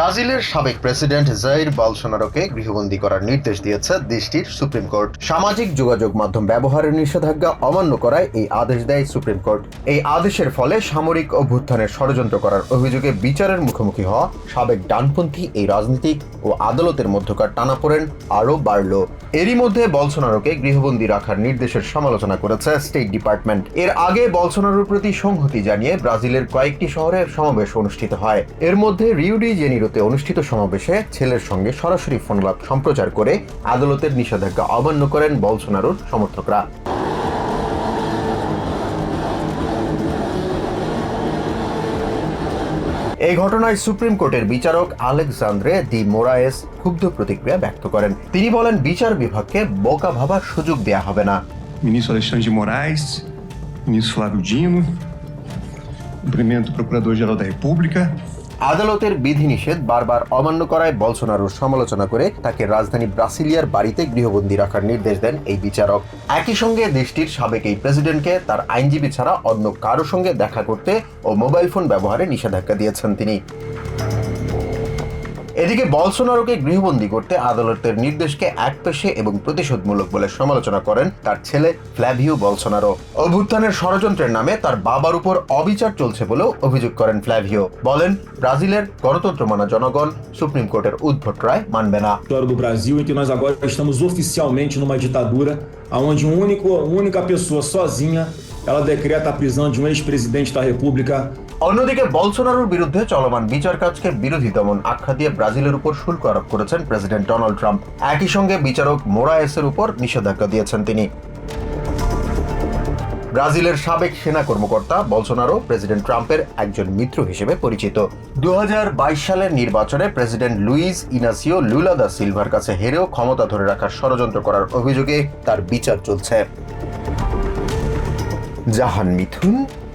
ব্রাজিলের সাবেক president Jair বলসোনারোকে গৃহবন্দী করার নির্দেশ দিয়েছে দেশটির সুপ্রিম কোর্ট। সামাজিক যোগাযোগ মাধ্যম ব্যবহারের নিষেধাজ্ঞা অমান্য করায় এই আদেশ দেয় সুপ্রিম কোর্ট। এই আদেশের ফলে সামরিক অভ্যুত্থানের ষড়যন্ত্র করার অভিযোগে বিচারের মুখোমুখি হওয়া সাবেক ডানপন্থী এই রাজনীতিক ও আদালতের মধ্যকার টানাপোড়েন আরও বাড়ল। এরই মধ্যে বলসোনারোকে গৃহবন্দী রাখার নির্দেশের সমালোচনা করেছে স্টেট ডিপার্টমেন্ট। এর আগে বলসোনারোর প্রতি সংহতি জানিয়ে ব্রাজিলের কয়েকটি শহরে সমাবেশ অনুষ্ঠিত হয়। এর মধ্যে রিউডি জেনিরোতে অনুষ্ঠিত সমাবেশে ছেলের সঙ্গে সরাসরি ফোনলাপ সম্প্রচার করে আদালতের নিষেধাজ্ঞা অমান্য করেন বলসোনারোর সমর্থকরা। এই ঘটনায় সুপ্রিম কোর্টের বিচারক আলেকজান্দ্রে দি মোরায়েস ক্ষুব্ধ প্রতিক্রিয়া ব্যক্ত করেন। তিনি বলেন বিচার বিভাগকে বোকা ভাবার সুযোগ দেয়া হবে না। Ministro Alexandre de Moraes, ministro Flávio Dino, cumprimento Procurador-Geral da República, আদালতের বিধিনিষেধ বারবার অমান্য করায় বলসোনারোর সমালোচনা করে তাকে রাজধানী ব্রাসিলিয়ার বাড়িতে গৃহবন্দী রাখার নির্দেশ দেন এই বিচারক। একই সঙ্গে দেশটির সাবেক এই প্রেসিডেন্টকে তার আইনজীবী ছাড়া অন্য কারও সঙ্গে দেখা করতে ও মোবাইল ফোন ব্যবহারে নিষেধাজ্ঞা দিয়েছেন তিনি। এদিকে বলসোনারোকে গৃহবন্দী করতে আদালতের নির্দেশকে একপেশে এবং প্রতিশোধমূলক বলে সমালোচনা করেন তার ছেলে ফ্ল্যাভিও বলসোনারো। অভ্যুত্থানের ষড়যন্ত্রের নামে তার বাবার উপর অবিচার চলছে বলেও অভিযোগ করেন ফ্ল্যাভিও। বলেন ব্রাজিলের গণতন্ত্র মানা জনগণ সুপ্রিম কোর্টের উদ্ভট রায় মানবে না। Brasil em que nós agora estamos oficialmente numa ditadura onde um único, única pessoa sozinha ela decreta a prisão de um ex-presidente da República অন্যদিকে বলসোনারোর বিরুদ্ধে চলমান বিচার কাজকে বিরোধী দমন আখ্যা দিয়ে ব্রাজিলের উপর শুল্ক আরোপ করেছেন প্রেসিডেন্ট ডোনাল্ড ট্রাম্প। একই সঙ্গে বিচারক মোরায়েসের উপর নিষেধাজ্ঞা দিয়েছেন তিনি। ব্রাজিলের সাবেক সেনা কর্মকর্তা বলসোনারো প্রেসিডেন্ট ট্রাম্পের একজন মিত্র হিসেবে পরিচিত। দু হাজার বাইশ সালের নির্বাচনে president Luiz Inacio Lula da silver কাছে হেরেও ক্ষমতা ধরে রাখার ষড়যন্ত্র করার অভিযোগে তার বিচার চলছে। Jahan Mithun